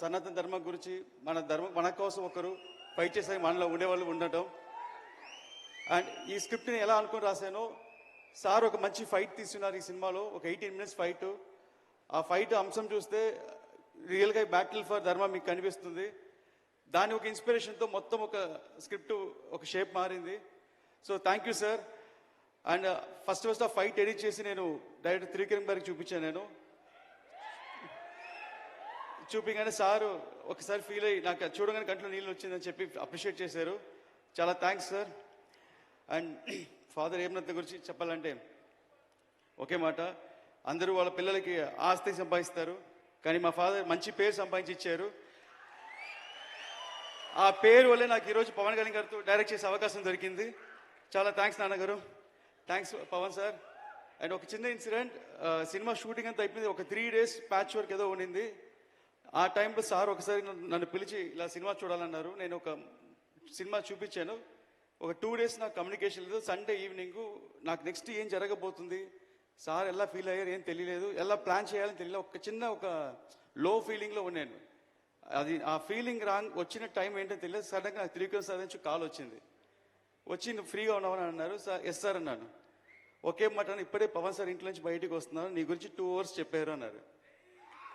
సనాతన ధర్మం గురించి మన ధర్మం మన కోసం ఒకరు ఫైట్ చేసే మనలో ఉండేవాళ్ళు ఉండటం. అండ్ ఈ స్క్రిప్ట్ని ఎలా అనుకుని రాశానో సార్ ఒక మంచి ఫైట్ తీసుకున్నారు ఈ సినిమాలో ఒక ఎయిటీన్ మినిట్స్ ఫైట్. ఆ ఫైట్ అంశం చూస్తే రియల్గా బ్యాటిల్ ఫర్ ధర్మ మీకు కనిపిస్తుంది. దాని ఒక ఇన్స్పిరేషన్తో మొత్తం ఒక స్క్రిప్ట్ ఒక షేప్ మారింది. So thank you sir and first first ఆ ఫైట్ ఎడిట్ చేసి నేను డైరెక్ట్ త్రివిక్రమ్ గారికి చూపించాను నేను. చూపించగానే సారు ఒకసారి ఫీల్ అయ్యి నాకు అది చూడగానే కంట్లో నీళ్ళు వచ్చిందని చెప్పి అప్రిషియేట్ చేశారు. చాలా థ్యాంక్స్ సార్ అండ్ ఫాదర్ ఏమనంత గురించి చెప్పాలంటే ఒకే మాట. అందరూ వాళ్ళ పిల్లలకి ఆస్తి సంపాదిస్తారు కానీ మా ఫాదర్ మంచి పేరు సంపాదించి ఇచ్చారు ఆ పేరు వల్లే నాకు ఈరోజు పవన్ కళ్యాణ్ గారితో డైరెక్ట్ చేసే అవకాశం దొరికింది. చాలా థ్యాంక్స్ నాన్నగారు. Thanks Pawan sir. అండ్ ఒక చిన్న ఇన్సిడెంట్ సినిమా షూటింగ్ అంతా అయిపోయింది. ఒక త్రీ డేస్ ప్యాచ్ వర్క్ ఏదో ఉండింది. ఆ టైంలో సార్ ఒకసారి నన్ను- పిలిచి ఇలా సినిమా చూడాలన్నారు. నేను ఒక సినిమా చూపించాను. ఒక టూ డేస్ నాకు కమ్యూనికేషన్ లేదు. సండే ఈవినింగ్ నాకు నెక్స్ట్ ఏం జరగబోతుంది? సార్ ఎలా ఫీల్ అయ్యారు? ఏం తెలియలేదు. ఎలా ప్లాన్ చేయాలని తెలియలేదు. ఒక చిన్న ఒక లో ఫీలింగ్లో ఉన్నాను. అది ఆ ఫీలింగ్ రాంగ్ వచ్చిన టైం ఏంటో తెలియదు. సడన్గా నాకు త్రివిక్రమ్ సార్ నుంచి కాల్ వచ్చింది. వచ్చి నువ్వు ఫ్రీగా ఉన్నావని అన్నారు. సార్ ఎస్ సార్ అన్నాను. ఒకే మాట ఇప్పుడే పవన్ సార్ ఇంట్లో నుంచి బయటికి వస్తున్నారు. నీ గురించి టూ అవర్స్ చెప్పారు అన్నారు.